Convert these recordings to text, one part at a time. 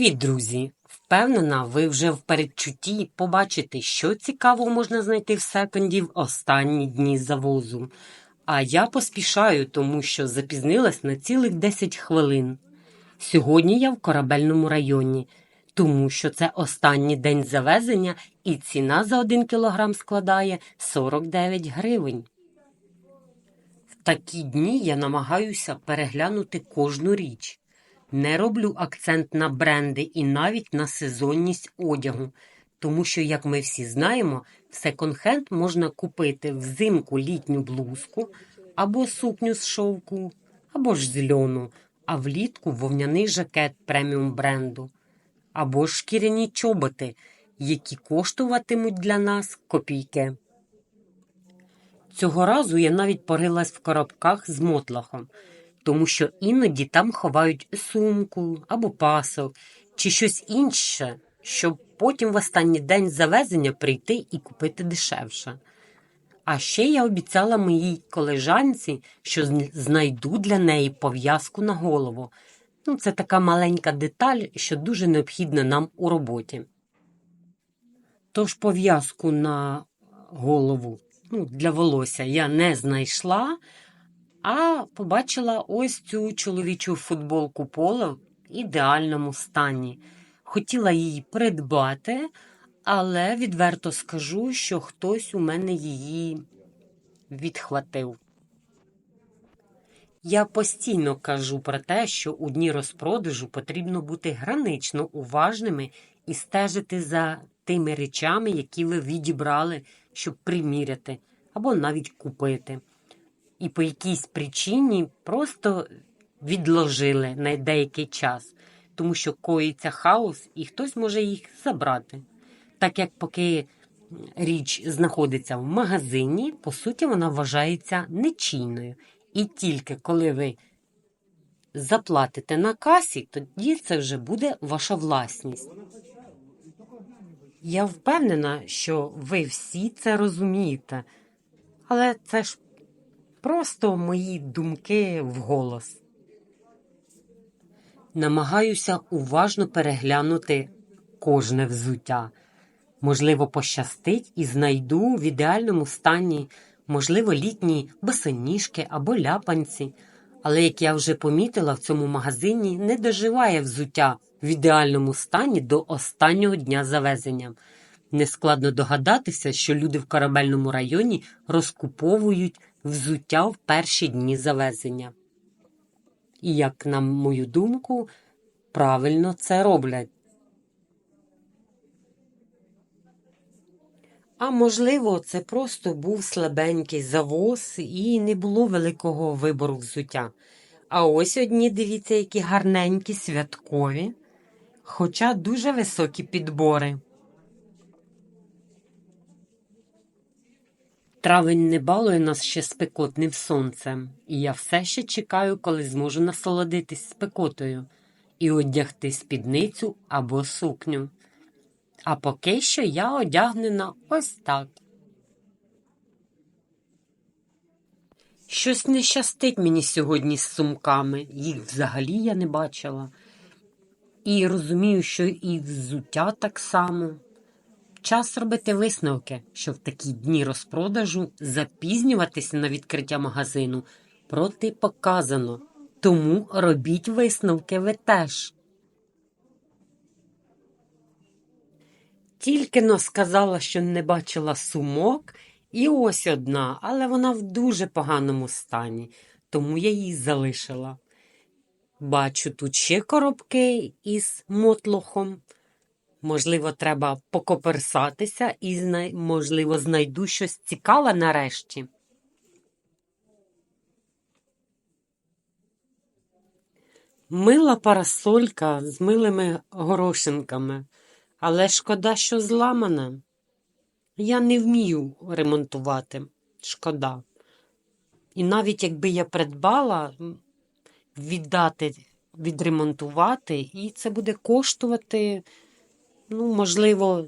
Привіт, друзі! Впевнена, ви вже в передчутті побачите, що цікаво можна знайти в секонді в останні дні завозу. А я поспішаю, тому що запізнилась на цілих 10 хвилин. Сьогодні я в корабельному районі, тому що це останній день завезення і ціна за 1 кілограм складає 49 гривень. В такі дні я намагаюся переглянути кожну річ. Не роблю акцент на бренди і навіть на сезонність одягу, тому що, як ми всі знаємо, в секонд-хенд можна купити взимку літню блузку або сукню з шовку, або ж з льону, а влітку вовняний жакет преміум бренду, або ж шкіряні чоботи, які коштуватимуть для нас копійки. Цього разу я навіть порилась в коробках з мотлахом – тому що іноді там ховають сумку або пасок чи щось інше, щоб потім в останній день завезення прийти і купити дешевше. А ще я обіцяла моїй колежанці, що знайду для неї пов'язку на голову. Ну, Це така маленька деталь, що дуже необхідна нам у роботі. Тож пов'язку на голову ну, для волосся я не знайшла, а побачила ось цю чоловічу футболку поло в ідеальному стані. Хотіла її придбати, але відверто скажу, що хтось у мене її відхватив. Я постійно кажу про те, що у дні розпродажу потрібно бути гранично уважними і стежити за тими речами, які ви відібрали, щоб приміряти або навіть купити і по якійсь причині просто відложили на деякий час, тому що коїться хаос і хтось може їх забрати. Так як поки річ знаходиться в магазині, по суті, вона вважається нечійною. І тільки коли ви заплатите на касі, тоді це вже буде ваша власність. Я впевнена, що ви всі це розумієте, але це ж Просто мої думки вголос. Намагаюся уважно переглянути кожне взуття. Можливо, пощастить і знайду в ідеальному стані, можливо, літні босоніжки або ляпанці. Але, як я вже помітила, в цьому магазині не доживає взуття в ідеальному стані до останнього дня завезення. Нескладно догадатися, що люди в корабельному районі розкуповують взуття в перші дні завезення. І, як на мою думку, правильно це роблять. А можливо, це просто був слабенький завоз і не було великого вибору взуття. А ось одні, дивіться, які гарненькі, святкові, хоча дуже високі підбори. Травень не балує нас ще спекотним сонцем, і я все ще чекаю, коли зможу насолодитись спекотою і одягти спідницю або сукню. А поки що я одягнена ось так. Щось не щастить мені сьогодні з сумками, їх взагалі я не бачила. І розумію, що і взуття так само. Час робити висновки, що в такі дні розпродажу запізнюватися на відкриття магазину протипоказано. Тому робіть висновки ви теж. Тільки но сказала, що не бачила сумок, і ось одна, але вона в дуже поганому стані, тому я її залишила. Бачу тут ще коробки із мотлохом. Можливо, треба покоперсатися і, можливо, знайду щось цікаве нарешті. Мила парасолька з милими горошинками, але шкода, що зламана. Я не вмію ремонтувати. Шкода. І навіть якби я придбала, віддати, відремонтувати, і це буде коштувати ну, можливо,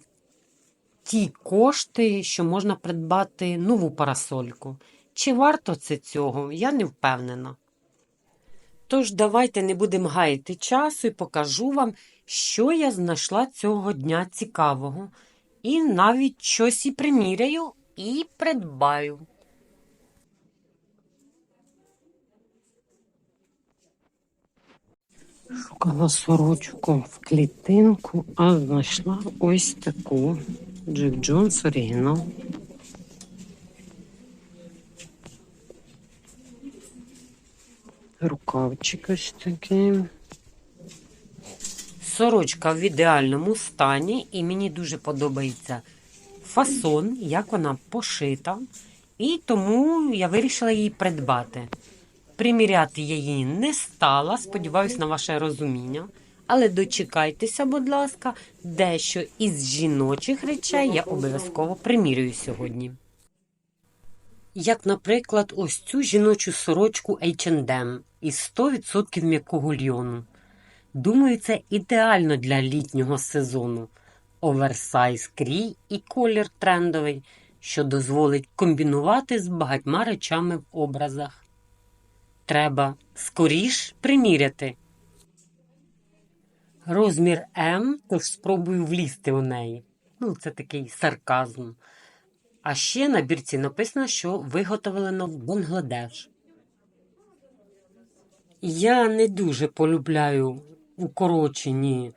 ті кошти, що можна придбати нову парасольку. Чи варто це цього, я не впевнена. Тож, давайте не будемо гаяти часу і покажу вам, що я знайшла цього дня цікавого, і навіть щось і приміряю, і придбаю. Шукала сорочку в клітинку, а знайшла ось таку Джек Джонс оригінал. Рукавчик ось такий. Сорочка в ідеальному стані, і мені дуже подобається фасон, як вона пошита, і тому я вирішила її придбати. Приміряти я її не стала, сподіваюся на ваше розуміння. Але дочекайтеся, будь ласка, дещо із жіночих речей я обов'язково примірюю сьогодні. Як, наприклад, ось цю жіночу сорочку H&M із 100% м'якого льйону. Думаю, це ідеально для літнього сезону. Оверсайз крій і колір трендовий, що дозволить комбінувати з багатьма речами в образах. Треба скоріш приміряти. Розмір М, тож спробую влізти у неї. Ну, це такий сарказм. А ще на бірці написано, що виготовлено в Бангладеш. Я не дуже полюбляю укорочені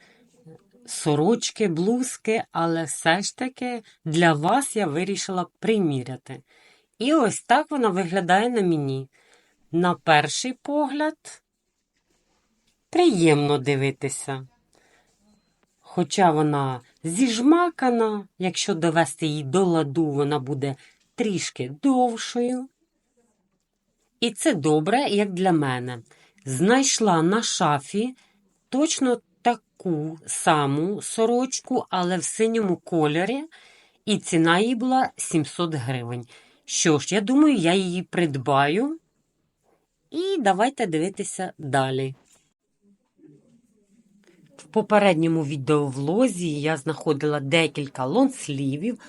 сорочки, блузки, але все ж таки для вас я вирішила приміряти. І ось так вона виглядає на мені. На перший погляд, приємно дивитися. Хоча вона зіжмакана, якщо довести її до ладу, вона буде трішки довшою. І це добре, як для мене. Знайшла на шафі точно таку саму сорочку, але в синьому кольорі, і ціна її була 700 гривень. Що ж, я думаю, я її придбаю. І давайте дивитися далі. В попередньому відеовлозі я знаходила декілька лонслівів,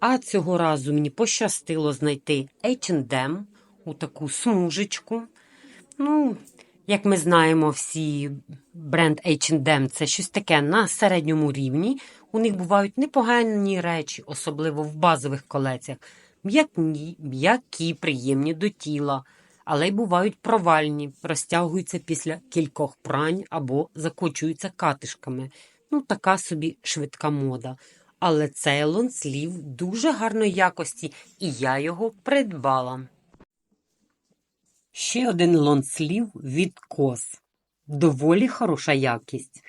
а цього разу мені пощастило знайти H&M у таку смужечку. Ну, як ми знаємо, всі бренд H&M це щось таке на середньому рівні. У них бувають непогані речі, особливо в базових колекціях. М'які, приємні до тіла, але й бувають провальні, розтягуються після кількох прань або закочуються катишками. Ну, така собі швидка мода. Але цей лонслів дуже гарної якості, і я його придбала. Ще один лонслів від кос. Доволі хороша якість.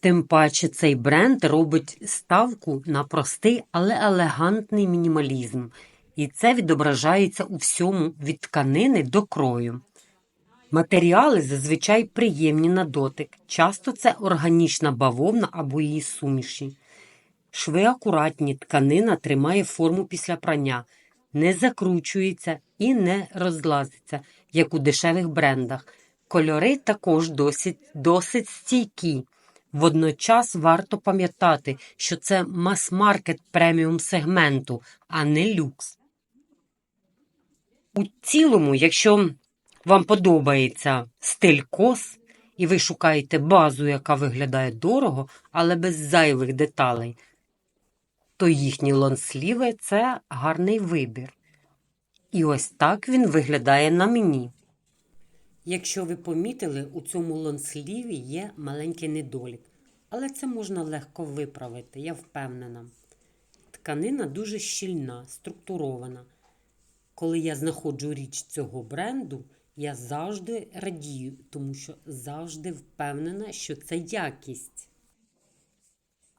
Тим паче цей бренд робить ставку на простий, але елегантний мінімалізм. І це відображається у всьому від тканини до крою. Матеріали зазвичай приємні на дотик. Часто це органічна бавовна або її суміші. Шви акуратні, тканина тримає форму після прання, не закручується і не розлазиться, як у дешевих брендах. Кольори також досить, досить стійкі. Водночас варто пам'ятати, що це мас-маркет преміум сегменту, а не люкс. У цілому, якщо вам подобається стиль кос, і ви шукаєте базу, яка виглядає дорого, але без зайвих деталей, то їхні лонсліви це гарний вибір. І ось так він виглядає на мені. Якщо ви помітили, у цьому лонсліві є маленький недолік, але це можна легко виправити, я впевнена. Тканина дуже щільна, структурована. Коли я знаходжу річ цього бренду, я завжди радію, тому що завжди впевнена, що це якість.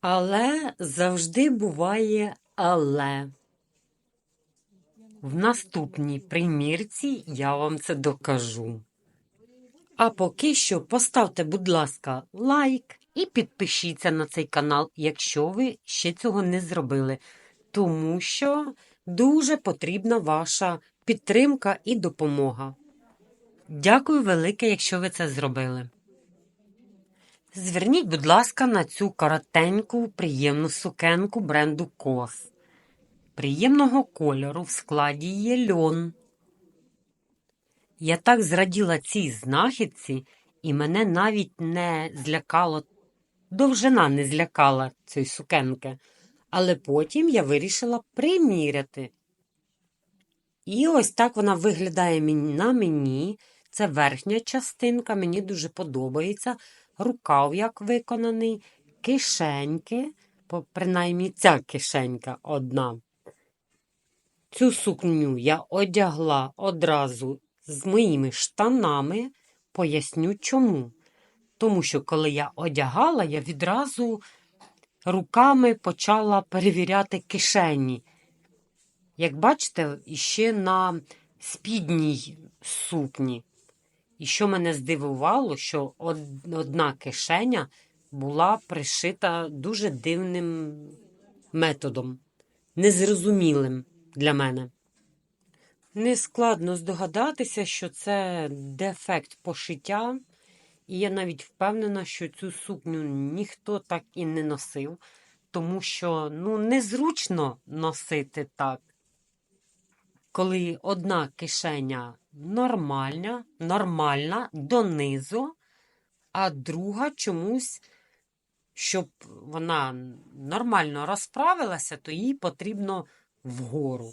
Але завжди буває але. В наступній примірці я вам це докажу. А поки що поставте, будь ласка, лайк і підпишіться на цей канал, якщо ви ще цього не зробили, тому що дуже потрібна ваша підтримка і допомога. Дякую велике, якщо ви це зробили. Зверніть, будь ласка, на цю коротеньку, приємну сукенку бренду Кос. Приємного кольору в складі є льон. Я так зраділа цій знахідці, і мене навіть не злякало довжина не злякала цієї сукенки. Але потім я вирішила приміряти. І ось так вона виглядає на мені. Це верхня частинка, мені дуже подобається. Рукав як виконаний, кишеньки, принаймні ця кишенька одна. Цю сукню я одягла одразу з моїми штанами. Поясню чому. Тому що коли я одягала, я відразу руками почала перевіряти кишені. Як бачите, іще на спідній сукні. І що мене здивувало, що одна кишеня була пришита дуже дивним методом, незрозумілим для мене. Нескладно здогадатися, що це дефект пошиття, і я навіть впевнена, що цю сукню ніхто так і не носив, тому що ну, незручно носити так коли одна кишеня нормальна, нормальна донизу, а друга чомусь, щоб вона нормально розправилася, то їй потрібно вгору.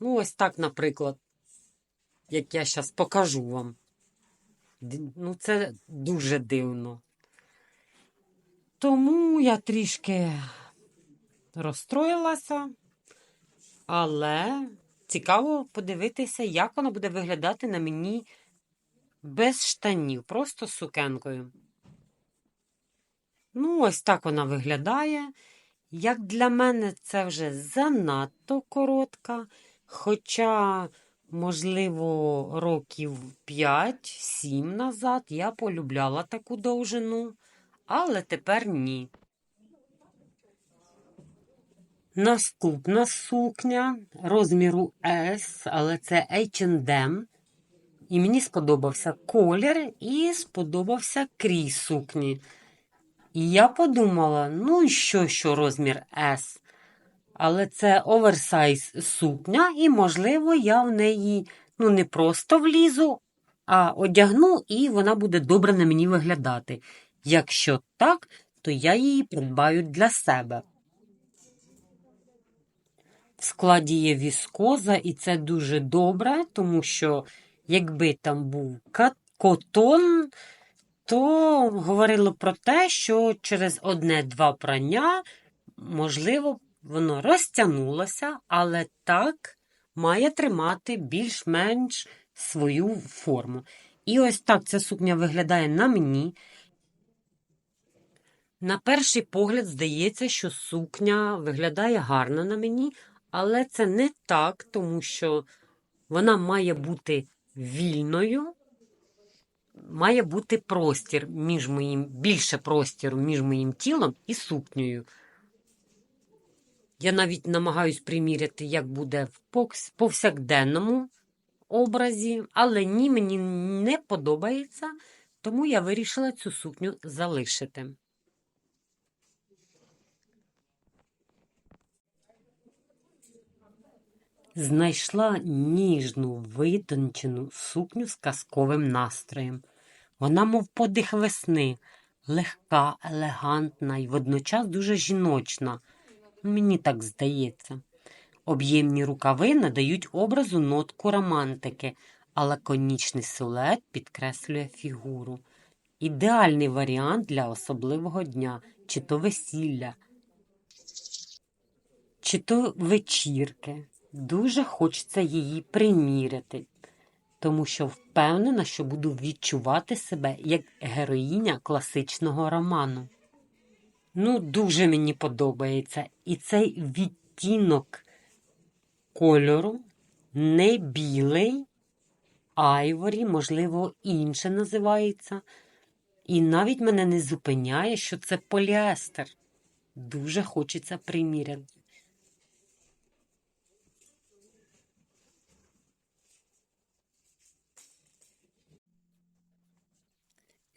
Ну, ось так, наприклад, як я зараз покажу вам. Ну, це дуже дивно. Тому я трішки розстроїлася, але цікаво подивитися, як воно буде виглядати на мені без штанів, просто з сукенкою. Ну, ось так вона виглядає. Як для мене, це вже занадто коротка, хоча, можливо, років 5-7 назад я полюбляла таку довжину, але тепер ні. Наступна сукня розміру S, але це H&M. І мені сподобався колір і сподобався крій сукні. І я подумала, ну і що, що розмір S. Але це оверсайз сукня, і, можливо, я в неї ну, не просто влізу, а одягну, і вона буде добре на мені виглядати. Якщо так, то я її придбаю для себе. В складі є віскоза, і це дуже добре, тому що якби там був котон, то говорило про те, що через одне-два прання, можливо, воно розтягнулося, але так має тримати більш-менш свою форму. І ось так ця сукня виглядає на мені. На перший погляд здається, що сукня виглядає гарно на мені, але це не так, тому що вона має бути вільною, має бути простір між моїм, більше простіру між моїм тілом і сукнею. Я навіть намагаюсь приміряти, як буде в повсякденному образі, але ні, мені не подобається, тому я вирішила цю сукню залишити. Знайшла ніжну витончену сукню з казковим настроєм. Вона, мов подих весни, легка, елегантна і водночас дуже жіночна. Мені так здається. Об'ємні рукави надають образу нотку романтики, а лаконічний силует підкреслює фігуру. Ідеальний варіант для особливого дня, чи то весілля, чи то вечірки. Дуже хочеться її приміряти, тому що впевнена, що буду відчувати себе як героїня класичного роману. Ну, дуже мені подобається. І цей відтінок кольору не білий, айворі, можливо, інше називається. І навіть мене не зупиняє, що це поліестер. Дуже хочеться приміряти.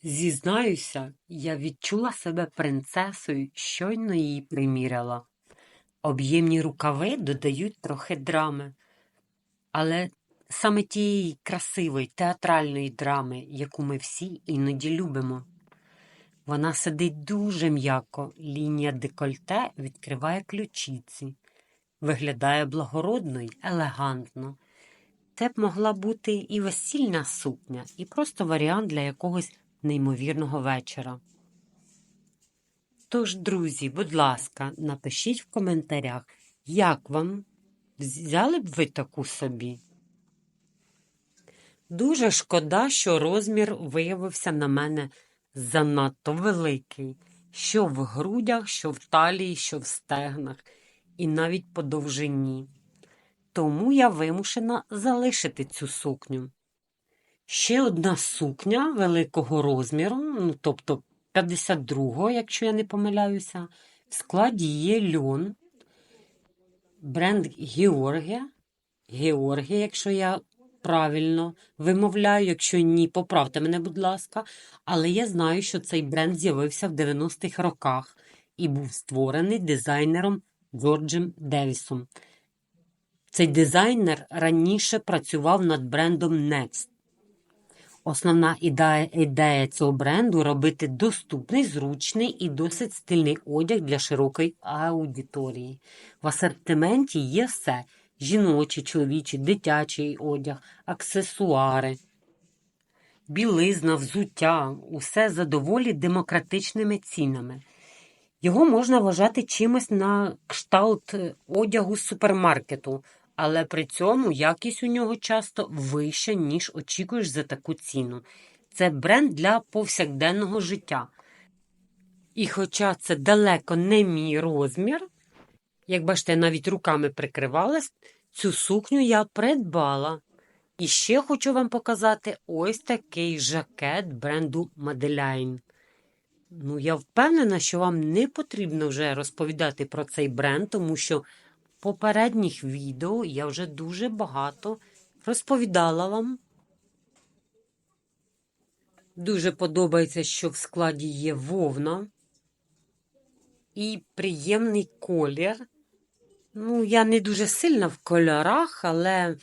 Зізнаюся, я відчула себе принцесою, щойно її приміряла. Об'ємні рукави додають трохи драми, але саме тієї красивої театральної драми, яку ми всі іноді любимо. Вона сидить дуже м'яко, лінія декольте відкриває ключиці. Виглядає благородно й елегантно. Це б могла бути і весільна сукня, і просто варіант для якогось неймовірного вечора. Тож, друзі, будь ласка, напишіть в коментарях, як вам взяли б ви таку собі? Дуже шкода, що розмір виявився на мене занадто великий. Що в грудях, що в талії, що в стегнах, і навіть по довжині. Тому я вимушена залишити цю сукню. Ще одна сукня великого розміру, ну, тобто 52-го, якщо я не помиляюся, в складі є льон, бренд Георгія. Георгія, якщо я правильно вимовляю, якщо ні, поправте мене, будь ласка. Але я знаю, що цей бренд з'явився в 90-х роках і був створений дизайнером Джорджем Девісом. Цей дизайнер раніше працював над брендом Next. Основна ідея, ідея цього бренду робити доступний, зручний і досить стильний одяг для широкої аудиторії. В асортименті є все: жіночий, чоловічий, дитячий одяг, аксесуари, білизна, взуття, усе за доволі демократичними цінами. Його можна вважати чимось на кшталт одягу супермаркету, але при цьому якість у нього часто вища, ніж очікуєш за таку ціну. Це бренд для повсякденного життя. І хоча це далеко не мій розмір, як бачите, навіть руками прикривалась, цю сукню я придбала. І ще хочу вам показати ось такий жакет бренду Madeline. Ну, я впевнена, що вам не потрібно вже розповідати про цей бренд, тому що попередніх відео я вже дуже багато розповідала вам. Дуже подобається, що в складі є вовна і приємний колір. Ну, я не дуже сильна в кольорах, але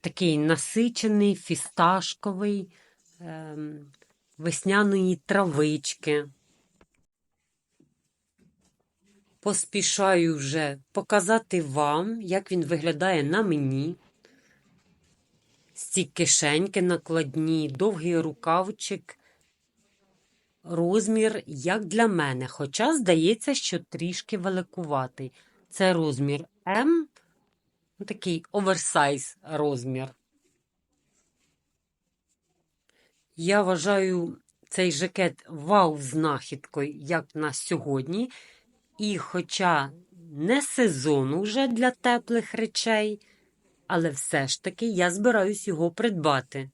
такий насичений, фісташковий. Ем весняної травички. Поспішаю вже показати вам, як він виглядає на мені. Ці кишеньки накладні, довгий рукавчик, розмір, як для мене, хоча здається, що трішки великуватий. Це розмір М, такий оверсайз розмір. Я вважаю цей жакет вау-знахідкою, як на сьогодні. І, хоча не сезон вже для теплих речей, але все ж таки я збираюсь його придбати.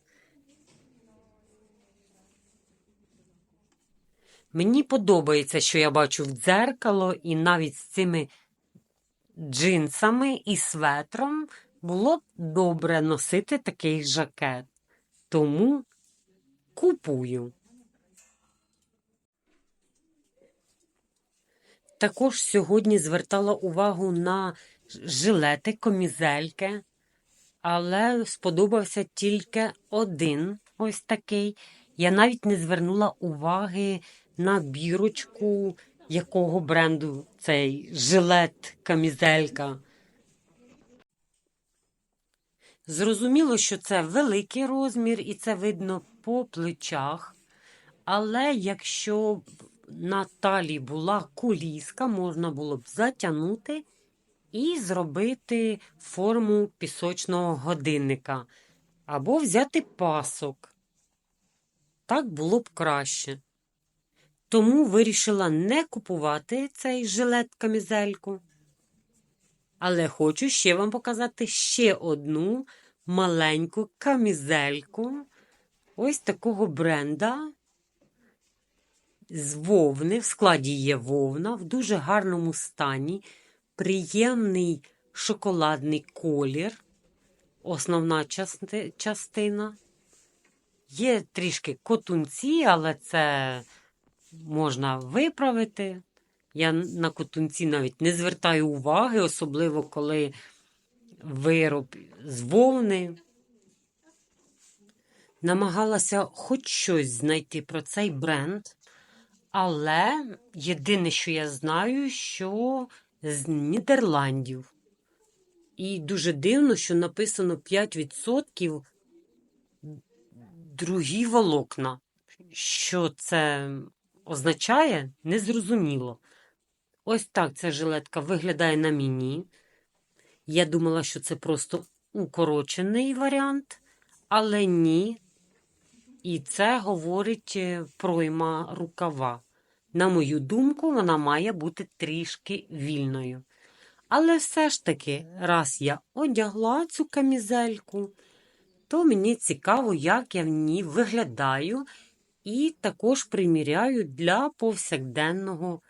Мені подобається, що я бачу в дзеркало, і навіть з цими джинсами і светром було б добре носити такий жакет. Тому Купую. Також сьогодні звертала увагу на жилети, комізельки, але сподобався тільки один ось такий. Я навіть не звернула уваги на бірочку, якого бренду цей жилет, камізелька. Зрозуміло, що це великий розмір, і це видно по плечах. Але якщо на талі була куліска, можна було б затягнути і зробити форму пісочного годинника. Або взяти пасок. Так було б краще. Тому вирішила не купувати цей жилет камізельку. Але хочу ще вам показати ще одну маленьку камізельку ось такого бренда з вовни. В складі є вовна, в дуже гарному стані, приємний шоколадний колір, основна частина. Є трішки котунці, але це можна виправити. Я на котунці навіть не звертаю уваги, особливо коли вироб з вовни. намагалася хоч щось знайти про цей бренд, але єдине, що я знаю, що з Нідерландів. І дуже дивно, що написано 5% другі волокна. Що це означає, незрозуміло. Ось так ця жилетка виглядає на мені. Я думала, що це просто укорочений варіант, але ні. І це говорить е, пройма рукава. На мою думку, вона має бути трішки вільною. Але все ж таки, раз я одягла цю камізельку, то мені цікаво, як я в ній виглядаю, і також приміряю для повсякденного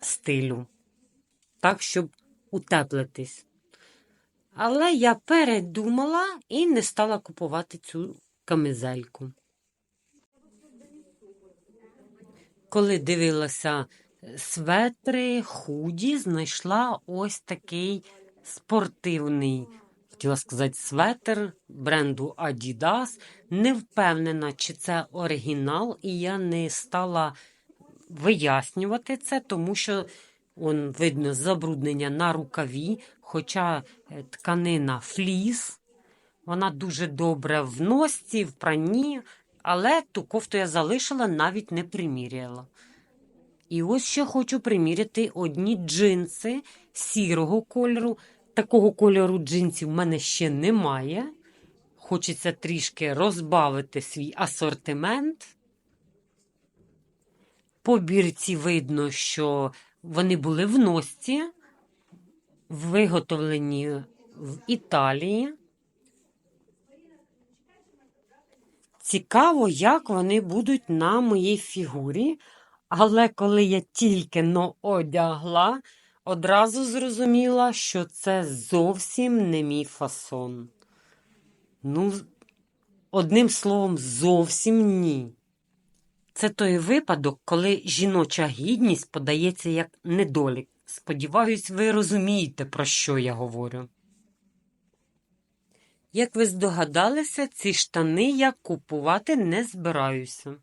стилю. Так, щоб утеплитись. Але я передумала і не стала купувати цю камизельку. Коли дивилася светри, худі, знайшла ось такий спортивний, хотіла сказати, светр бренду Adidas. Не впевнена, чи це оригінал, і я не стала вияснювати це, тому що он, видно забруднення на рукаві, хоча е, тканина фліс, вона дуже добре в носці, в пранні, але ту кофту я залишила, навіть не приміряла. І ось ще хочу приміряти одні джинси сірого кольору. Такого кольору джинсів в мене ще немає. Хочеться трішки розбавити свій асортимент. По бірці видно, що вони були в носці, виготовлені в Італії. Цікаво, як вони будуть на моїй фігурі. Але коли я тільки но одягла, одразу зрозуміла, що це зовсім не мій фасон. Ну, одним словом, зовсім ні. Це той випадок, коли жіноча гідність подається як недолік. Сподіваюсь, ви розумієте, про що я говорю. Як ви здогадалися, ці штани я купувати не збираюся.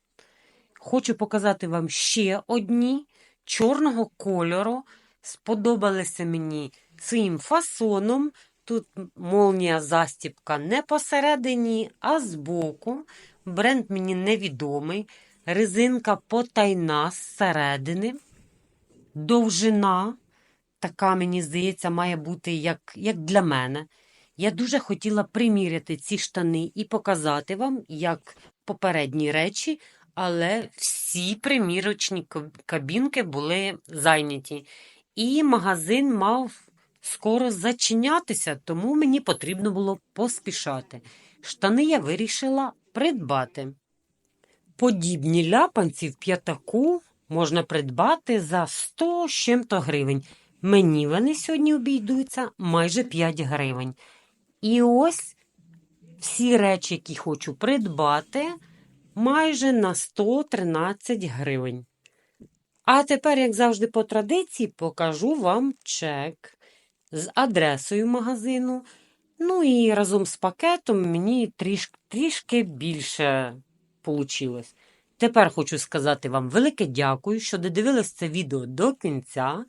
Хочу показати вам ще одні чорного кольору. Сподобалися мені своїм фасоном. Тут молнія застіпка не посередині, а збоку. Бренд мені невідомий. Резинка потайна зсередини. Довжина, така, мені здається, має бути як, як для мене. Я дуже хотіла приміряти ці штани і показати вам, як попередні речі, але всі примірочні кабінки були зайняті. І магазин мав скоро зачинятися, тому мені потрібно було поспішати. Штани я вирішила придбати. Подібні ляпанці в п'ятаку можна придбати за 100 чим-то гривень. Мені вони сьогодні обійдуться майже 5 гривень. І ось всі речі, які хочу придбати, майже на 113 гривень. А тепер, як завжди, по традиції, покажу вам чек з адресою магазину. Ну і разом з пакетом мені трішки, трішки більше вийшло. Тепер хочу сказати вам велике дякую, що додивились це відео до кінця.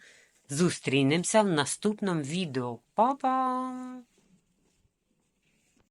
Зустрінемося в наступному відео. Па-па!